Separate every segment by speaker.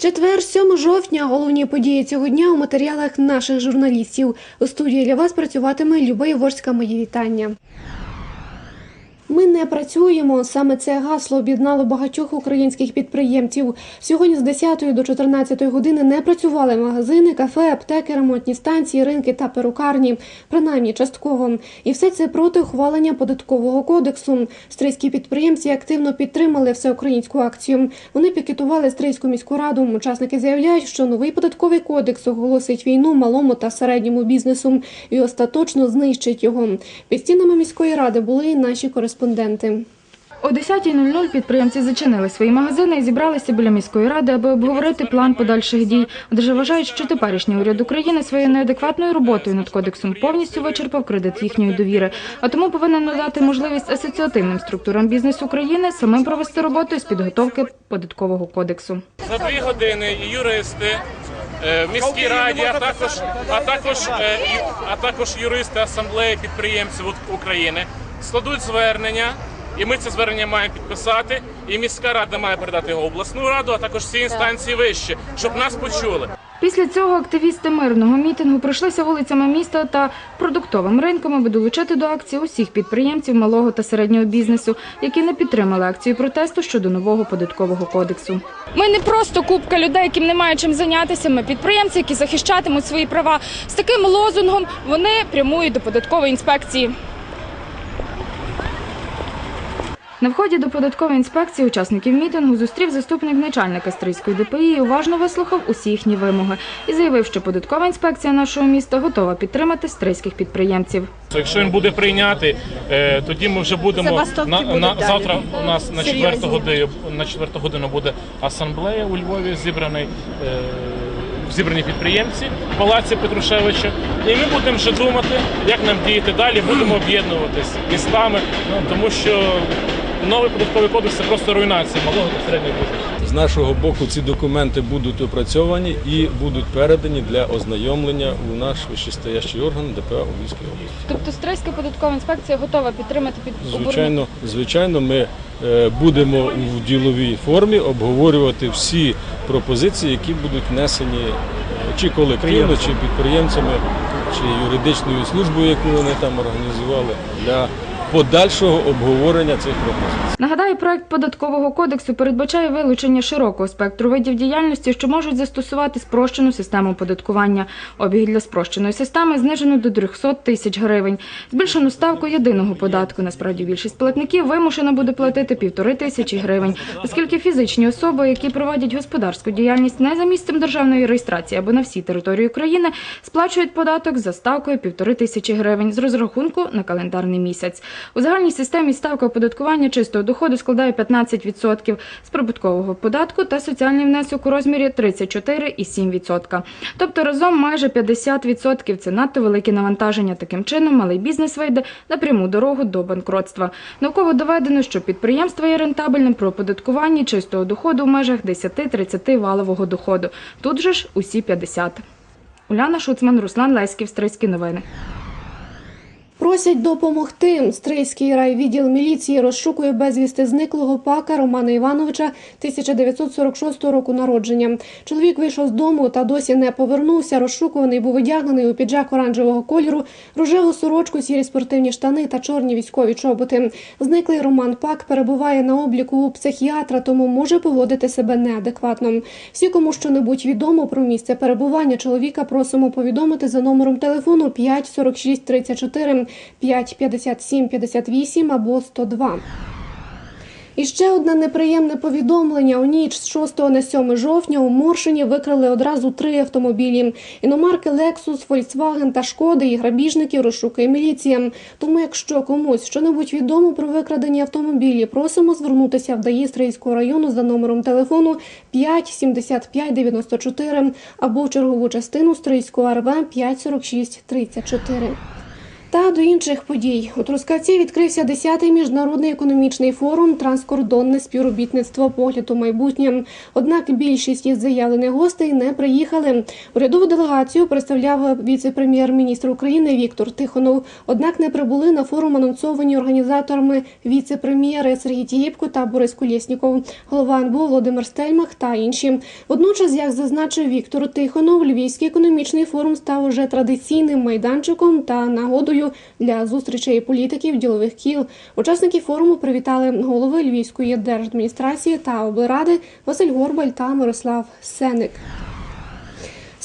Speaker 1: Четвер, 7 жовтня. Головні події цього дня у матеріалах наших журналістів. У студії для вас працюватиме Люба Єворська. Мої вітання. Ми не працюємо. Саме це гасло об'єднало багатьох українських підприємців. Сьогодні з 10 до 14 години не працювали магазини, кафе, аптеки, ремонтні станції, ринки та перукарні, принаймні частково. І все це проти ухвалення податкового кодексу. Стрийські підприємці активно підтримали всеукраїнську акцію. Вони пікетували Стрийську міську раду. Учасники заявляють, що новий податковий кодекс оголосить війну малому та середньому бізнесу і остаточно знищить його. Під стінами міської ради були наші кореспонденти.
Speaker 2: О 10.00 підприємці зачинили свої магазини і зібралися біля міської ради, аби обговорити план подальших дій. Адже вважають, що теперішній уряд України своєю неадекватною роботою над кодексом повністю вичерпав кредит їхньої довіри, а тому повинен надати можливість асоціативним структурам бізнесу України самим провести роботу з підготовки податкового кодексу.
Speaker 3: За дві години юристи е, в міській раді, а також, а також, е, а також юристи асамблеї підприємців України складуть звернення. І ми це звернення маємо підписати. І міська рада має передати його обласну раду, а також всі інстанції вище, щоб нас почули.
Speaker 2: Після цього активісти мирного мітингу пройшлися вулицями міста та продуктовим ринком, аби долучити до акції усіх підприємців малого та середнього бізнесу, які не підтримали акцію протесту щодо нового податкового кодексу.
Speaker 4: Ми не просто купка людей, яким немає чим зайнятися. Ми підприємці, які захищатимуть свої права. З таким лозунгом вони прямують до податкової інспекції.
Speaker 2: На вході до податкової інспекції учасників мітингу зустрів заступник начальника Стрийської ДПІ і уважно вислухав усі їхні вимоги і заявив, що податкова інспекція нашого міста готова підтримати стрийських підприємців.
Speaker 3: Якщо він буде прийнятий, е, тоді ми вже будемо на, на завтра. У нас на четверту годину на четверту годину буде асамблея у Львові зібраний. е, Зібрані підприємці в палаці Петрушевича, і ми будемо вже думати, як нам діяти далі. Будемо об'єднуватись містами, ну, тому що новий податковий кодекс це просто руйнація малого та середнього бізнесу.
Speaker 5: З нашого боку ці документи будуть опрацьовані і будуть передані для ознайомлення у наш вищестоящий орган ДПА у Львівській області.
Speaker 4: Тобто Стрийська податкова інспекція готова підтримати під
Speaker 5: Звичайно, звичайно, ми е, будемо у діловій формі обговорювати всі пропозиції, які будуть внесені е, чи колективно, чи підприємцями, чи юридичною службою, яку вони там організували, для подальшого обговорення цих пропозицій.
Speaker 2: Нагадаю, проект податкового кодексу передбачає вилучення широкого спектру видів діяльності, що можуть застосувати спрощену систему оподаткування. Обіг для спрощеної системи знижено до 300 тисяч гривень. Збільшену ставку єдиного податку. Насправді більшість платників вимушена буде платити півтори тисячі гривень, оскільки фізичні особи, які проводять господарську діяльність не за місцем державної реєстрації або на всій території України, сплачують податок за ставкою півтори тисячі гривень з розрахунку на календарний місяць. У загальній системі ставка оподаткування чистого доходу складає 15% з прибуткового податку та соціальний внесок у розмірі 34,7%. Тобто разом майже 50% – це надто велике навантаження. Таким чином малий бізнес вийде на пряму дорогу до банкротства. Науково доведено, що підприємство є рентабельним при оподаткуванні чистого доходу в межах 10-30 валового доходу. Тут же ж усі 50. Уляна Шуцман, Руслан Леськів, Стрийські новини.
Speaker 1: Просять допомогти. Стрийський райвідділ міліції розшукує безвісти зниклого пака Романа Івановича 1946 року народження. Чоловік вийшов з дому та досі не повернувся. Розшукуваний був одягнений у піджак оранжевого кольору, рожеву сорочку, сірі спортивні штани та чорні військові чоботи. Зниклий Роман Пак перебуває на обліку у психіатра, тому може поводити себе неадекватно. Всі, кому що-небудь відомо про місце перебування чоловіка, просимо повідомити за номером телефону 5 46 34 5 57 58 або 102. І ще одне неприємне повідомлення. У ніч з 6 на 7 жовтня у Моршині викрали одразу три автомобілі. Іномарки Lexus, Volkswagen та Шкоди і грабіжників розшукує міліція. Тому якщо комусь що-небудь відомо про викрадені автомобілі, просимо звернутися в ДАІ Стрийського району за номером телефону 5 75 94 або в чергову частину Стрийського РВ 5 46 34. Та до інших подій у Трускавці відкрився 10-й міжнародний економічний форум Транскордонне співробітництво погляд у майбутнє. Однак більшість із заявлених гостей не приїхали. Урядову делегацію представляв віце-прем'єр-міністр України Віктор Тихонов. Однак не прибули на форум анонсовані організаторами віце-прем'єри Сергій Тієпко та Борис Колєсніков, голова НБУ Володимир Стельмах та інші. Водночас, як зазначив Віктор Тихонов, Львівський економічний форум став уже традиційним майданчиком та нагодою для зустрічей політиків ділових кіл. Учасники форуму привітали голови Львівської держадміністрації та облради Василь Горбаль та Мирослав Сеник.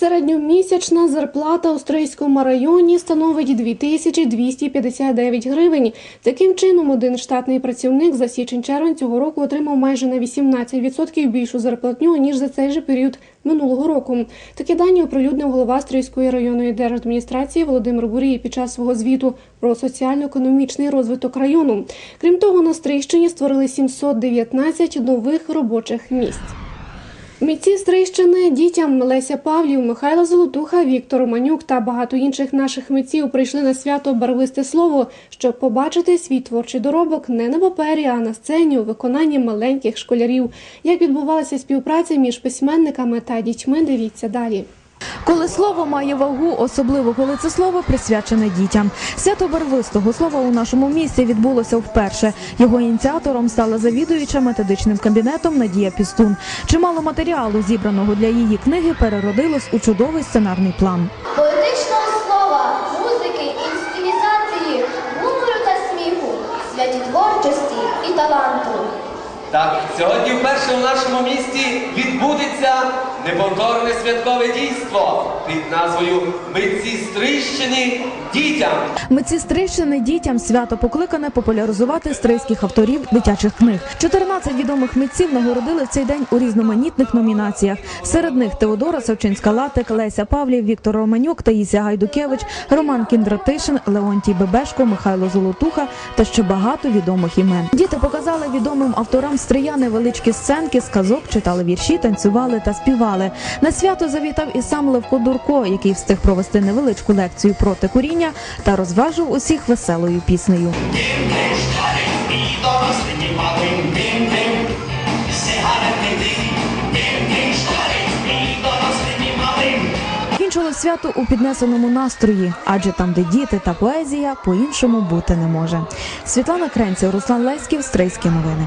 Speaker 1: Середньомісячна зарплата у Стрийському районі становить 2259 гривень. Таким чином, один штатний працівник за січень-червень цього року отримав майже на 18% більшу зарплатню ніж за цей же період минулого року. Такі дані оприлюднив голова Стрийської районної держадміністрації Володимир Бурій під час свого звіту про соціально-економічний розвиток району. Крім того, на Стрийщині створили 719 нових робочих місць. Митці Стрийщини дітям Леся Павлів, Михайло Золотуха, Віктор Манюк та багато інших наших митців прийшли на свято Барвисте слово, щоб побачити свій творчий доробок не на папері, а на сцені у виконанні маленьких школярів. Як відбувалася співпраця між письменниками та дітьми, дивіться далі.
Speaker 6: Коли слово має вагу, особливо коли це слово присвячене дітям. Свято барвистого слова у нашому місті відбулося вперше. Його ініціатором стала завідуюча методичним кабінетом Надія Пістун. Чимало матеріалу, зібраного для її книги, переродилось у чудовий сценарний план.
Speaker 7: Поетичного слова, музики, інсценізації, гумору та сміху, святі творчості і таланту.
Speaker 8: Так, сьогодні вперше у нашому місті відбудеться неповторне святкове дійство під назвою Митці Стрищини дітям.
Speaker 6: Митці Стрийщини дітям свято покликане популяризувати стрийських авторів дитячих книг. 14 відомих митців нагородили в цей день у різноманітних номінаціях. Серед них Теодора Савчинська Латик, Леся Павлів, Віктор Романюк, Таїсія Гайдукевич, Роман Кіндратишин, Леонтій Бебешко, Михайло Золотуха та ще багато відомих імен. Діти показали відомим авторам стрия невеличкі сценки, з читали вірші, танцювали та співали. На свято завітав і сам Левко Дурко, який встиг провести невеличку лекцію проти куріння та розважив усіх веселою піснею. Кінчили свято у піднесеному настрої, адже там, де діти та поезія, по-іншому бути не може. Світлана Кренців, Руслан Леськів, Стрийські новини.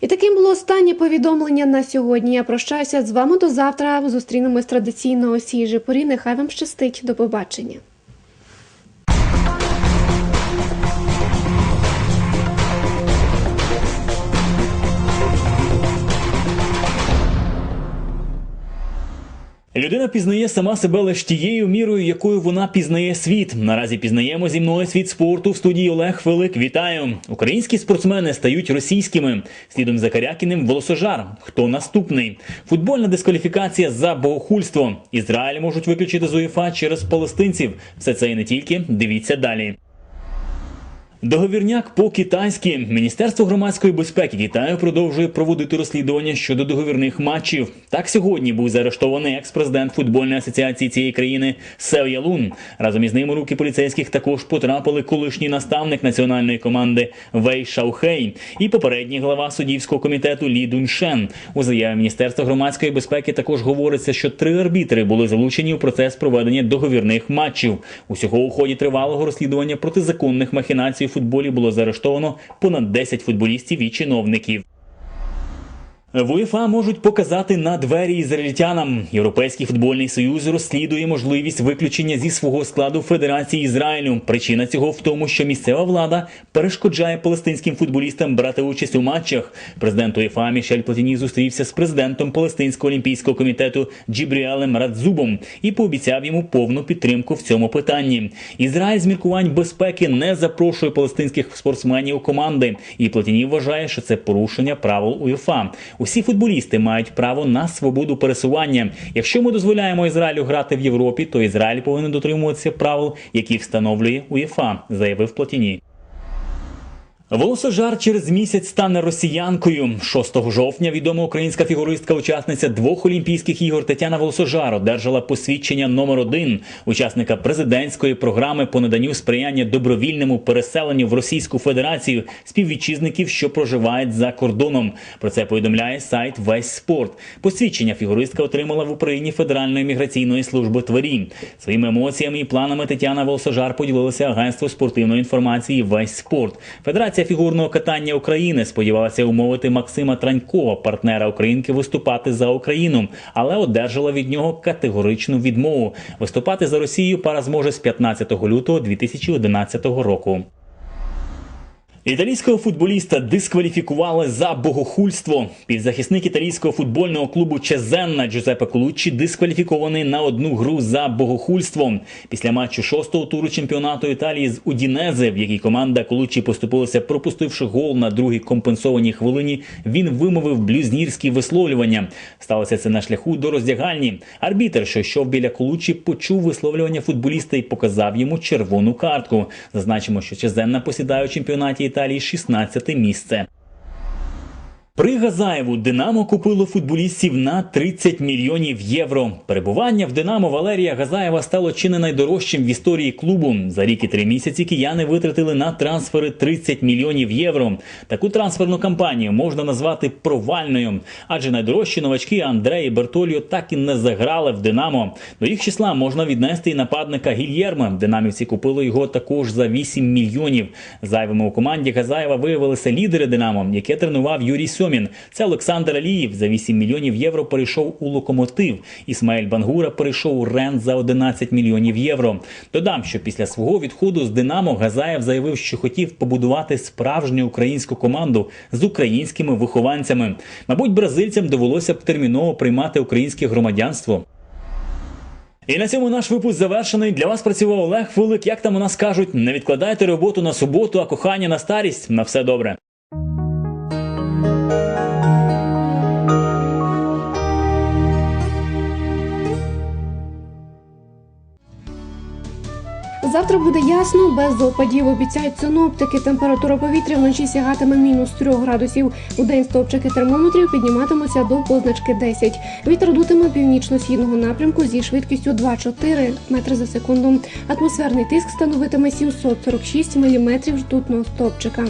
Speaker 1: І таким було останнє повідомлення на сьогодні. Я прощаюся з вами до завтра. Зустрінемось традиційно о сій порі. Нехай вам щастить. До побачення.
Speaker 9: Людина пізнає сама себе лише тією мірою, якою вона пізнає світ. Наразі пізнаємо зі мною світ спорту в студії Олег Филик. Вітаю! Українські спортсмени стають російськими. Слідом за Карякіним волосожар. Хто наступний? Футбольна дискваліфікація за богохульство. Ізраїль можуть виключити з УЄФА через палестинців. Все це і не тільки. Дивіться далі. Договірняк по-китайськи. Міністерство громадської безпеки Китаю продовжує проводити розслідування щодо договірних матчів. Так сьогодні був заарештований екс-президент футбольної асоціації цієї країни Сев Ялун. Разом із ними руки поліцейських також потрапили колишній наставник національної команди Вей Шаухей і попередній глава суддівського комітету Лі Дуньшен. У заяві Міністерства громадської безпеки також говориться, що три арбітри були залучені у процес проведення договірних матчів. Усього у ході тривалого розслідування протизаконних махінацій у футболі було заарештовано понад 10 футболістів і чиновників. В УЄФА можуть показати на двері ізраїльтянам. Європейський футбольний союз розслідує можливість виключення зі свого складу Федерації Ізраїлю. Причина цього в тому, що місцева влада перешкоджає палестинським футболістам брати участь у матчах. Президент УЄФА Мішель Платіні зустрівся з президентом Палестинського олімпійського комітету Джібріалем Радзубом і пообіцяв йому повну підтримку в цьому питанні. Ізраїль з міркувань безпеки не запрошує палестинських спортсменів у команди, і Платіні вважає, що це порушення правил УЄФА. Усі футболісти мають право на свободу пересування. Якщо ми дозволяємо Ізраїлю грати в Європі, то Ізраїль повинен дотримуватися правил, які встановлює УЄФА, заявив Платіні. Волосожар через місяць стане росіянкою. 6 жовтня відома українська фігуристка, учасниця двох Олімпійських ігор Тетяна Волосожар одержала посвідчення номер один учасника президентської програми по наданню сприяння добровільному переселенню в Російську Федерацію співвітчизників, що проживають за кордоном. Про це повідомляє сайт Весь спорт. Посвідчення фігуристка отримала в Україні Федеральної міграційної служби творінь. Своїми емоціями і планами Тетяна Волосожар поділилася агентство спортивної інформації Весь спорт. Федерація фігурного катання України сподівалася умовити Максима Транькова, партнера Українки, виступати за Україну, але одержала від нього категоричну відмову. Виступати за Росію пара зможе з 15 лютого 2011 року. Італійського футболіста дискваліфікували за богохульство. Півзахисник італійського футбольного клубу Чезенна Джузепе Колуччі дискваліфікований на одну гру за богохульство. Після матчу шостого туру чемпіонату Італії з Удінезе, в якій команда Колуччі поступилася, пропустивши гол на другій компенсованій хвилині, він вимовив блюзнірські висловлювання. Сталося це на шляху до роздягальні. Арбітер, що йшов біля Колуччі, почув висловлювання футболіста і показав йому червону картку. Зазначимо, що Чезенна посідає у чемпіонаті Італії 16 місце. При Газаєву Динамо купило футболістів на 30 мільйонів євро. Перебування в Динамо Валерія Газаєва стало чи не найдорожчим в історії клубу. За рік і три місяці кияни витратили на трансфери 30 мільйонів євро. Таку трансферну кампанію можна назвати провальною, адже найдорожчі новачки Андреї Бертоліо так і не заграли в Динамо. До їх числа можна віднести і нападника Гільєрма. Динамівці купили його також за 8 мільйонів. Зайвими у команді Газаєва виявилися лідери Динамо, яке тренував Юрій Сьомін. Це Олександр Аліїв за 8 мільйонів євро перейшов у локомотив. Ісмаїль Бангура перейшов у Рен за 11 мільйонів євро. Додам, що після свого відходу з Динамо Газаєв заявив, що хотів побудувати справжню українську команду з українськими вихованцями. Мабуть, бразильцям довелося б терміново приймати українське громадянство. І на цьому наш випуск завершений. Для вас працював Олег Фулик. Як там у нас кажуть, не відкладайте роботу на суботу, а кохання на старість. На все добре.
Speaker 1: Завтра буде ясно, без опадів. Обіцяють синоптики. Температура повітря вночі сягатиме мінус 3 градусів. У день стовпчики термометрів підніматимуться до позначки 10. Вітер дутиме північно-східного напрямку зі швидкістю 2-4 метри за секунду. Атмосферний тиск становитиме 746 міліметрів ртутного стовпчика.